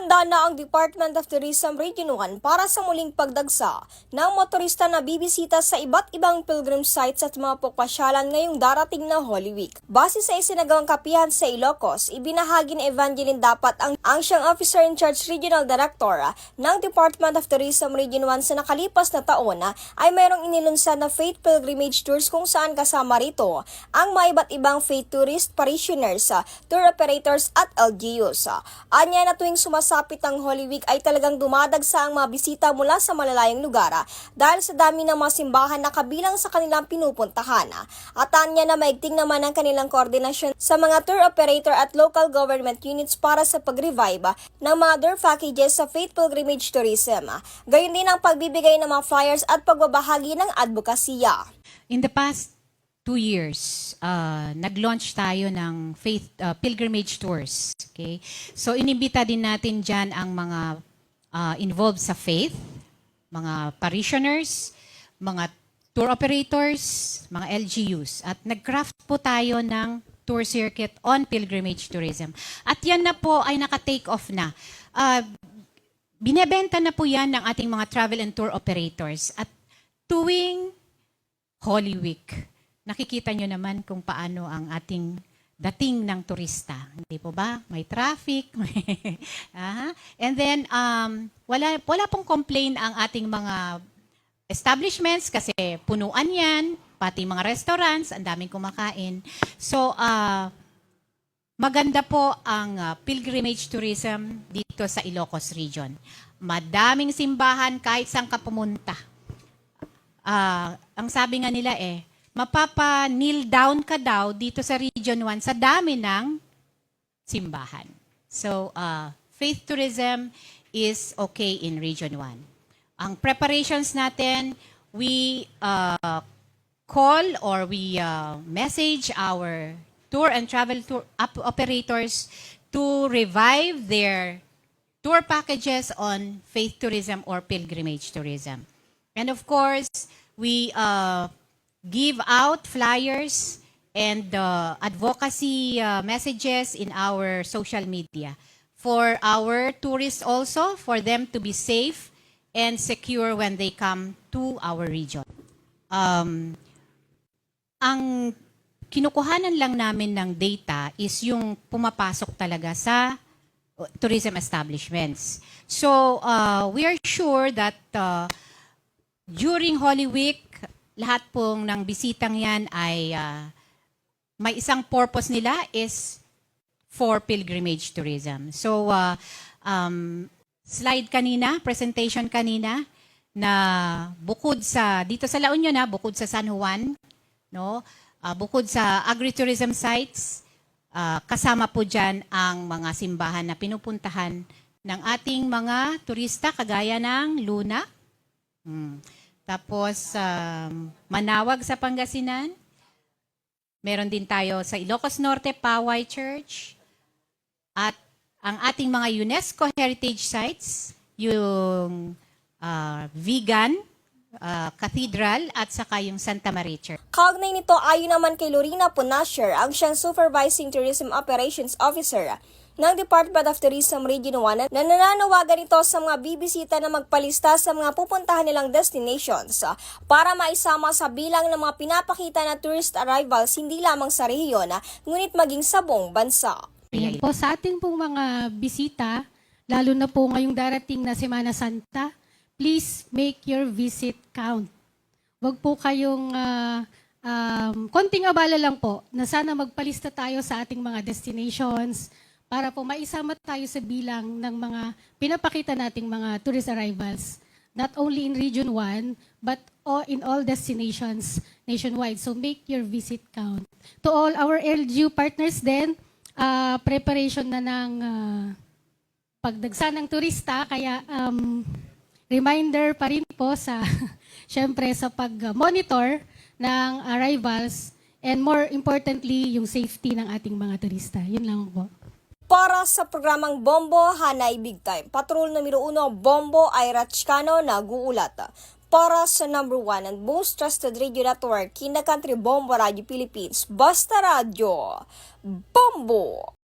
Handa na ang Department of Tourism Region 1 para sa muling pagdagsa ng motorista na bibisita sa iba't ibang pilgrim sites at mga pagpasyalan ngayong darating na Holy Week. Base sa isinagawang kapihan sa Ilocos, ibinahagi ni Evangeline dapat ang, ang siyang Officer in Charge Regional Director ng Department of Tourism Region 1 sa nakalipas na taon ay mayroong inilunsad na faith pilgrimage tours kung saan kasama rito ang mga iba't ibang faith tourist parishioners, tour operators at LGUs. Anya na tuwing sumasapit ang Holy Week ay talagang dumadagsa ang mga bisita mula sa malalayang lugar ah, dahil sa dami ng mga simbahan na kabilang sa kanilang pinupuntahan. ah. At anya na maigting naman ang kanilang koordinasyon sa mga tour operator at local government units para sa pag-revive ah, ng mga tour packages sa faith pilgrimage tourism. Gayon din ang pagbibigay ng mga flyers at pagbabahagi ng advokasya. In the past two years, uh, nag-launch tayo ng faith uh, pilgrimage tours. Okay? So inimbita din natin dyan ang mga uh, involved sa faith, mga parishioners, mga tour operators, mga LGUs. At nag-craft po tayo ng tour circuit on pilgrimage tourism. At yan na po ay naka-take off na. Uh, binebenta na po yan ng ating mga travel and tour operators. At tuwing Holy Week, nakikita nyo naman kung paano ang ating dating ng turista. Hindi po ba? May traffic. May, Aha. And then, um, wala, wala pong complain ang ating mga establishments kasi punuan yan, pati mga restaurants, ang daming kumakain. So, ah, maganda po ang ah, pilgrimage tourism dito sa Ilocos region. Madaming simbahan kahit saan ka pumunta. Ah, ang sabi nga nila eh, mapapa-kneel down ka daw dito sa Region 1 sa dami ng simbahan. So, uh, faith tourism is okay in Region 1. Ang preparations natin, we uh, call or we uh, message our tour and travel tour op- operators to revive their tour packages on faith tourism or pilgrimage tourism. And of course, we uh, give out flyers and uh, advocacy uh, messages in our social media for our tourists also, for them to be safe and secure when they come to our region. Um, ang kinukuhanan lang namin ng data is yung pumapasok talaga sa uh, tourism establishments. So, uh, we are sure that uh, during Holy Week, lahat pong ng bisitang yan ay ah, may isang purpose nila is for pilgrimage tourism. So, ah, um, slide kanina, presentation kanina, na bukod sa, dito sa La Union na, bukod sa San Juan, no? Ah, bukod sa agritourism sites, ah, kasama po dyan ang mga simbahan na pinupuntahan ng ating mga turista kagaya ng Luna, Hmm. Tapos, um, Manawag sa Pangasinan. Meron din tayo sa Ilocos Norte, Paway Church. At ang ating mga UNESCO heritage sites, yung ah, Vegan ah, Cathedral at saka yung Santa Maria Church. Kaugnay nito ayon naman kay Lorena Punasher, ang siyang Supervising Tourism Operations Officer ng Department of Tourism Region 1 na nananawagan ito sa mga bibisita na magpalista sa mga pupuntahan nilang destinations para maisama sa bilang ng mga pinapakita na tourist arrivals hindi lamang sa rehiyon ngunit maging sa buong bansa. Ayan po, sa ating pong mga bisita, lalo na po ngayong darating na Semana Santa, please make your visit count. Huwag po kayong ah, um, konting abala lang po na sana magpalista tayo sa ating mga destinations para po maisama tayo sa bilang ng mga pinapakita nating mga tourist arrivals not only in Region 1 but all, in all destinations nationwide. So make your visit count. To all our LGU partners din, ah, preparation na ng ah, pagdagsa ng turista kaya um, reminder pa rin po sa syempre sa pag-monitor ng arrivals and more importantly yung safety ng ating mga turista. Yun lang po. Para sa programang Bombo Hanay Big Time, Patrol numero 1 Bombo Ira Chicano nag-uulat. Para sa number 1 and most trusted radio network, Kinda Country Bombo Radio Philippines, Basta Radio, Bombo!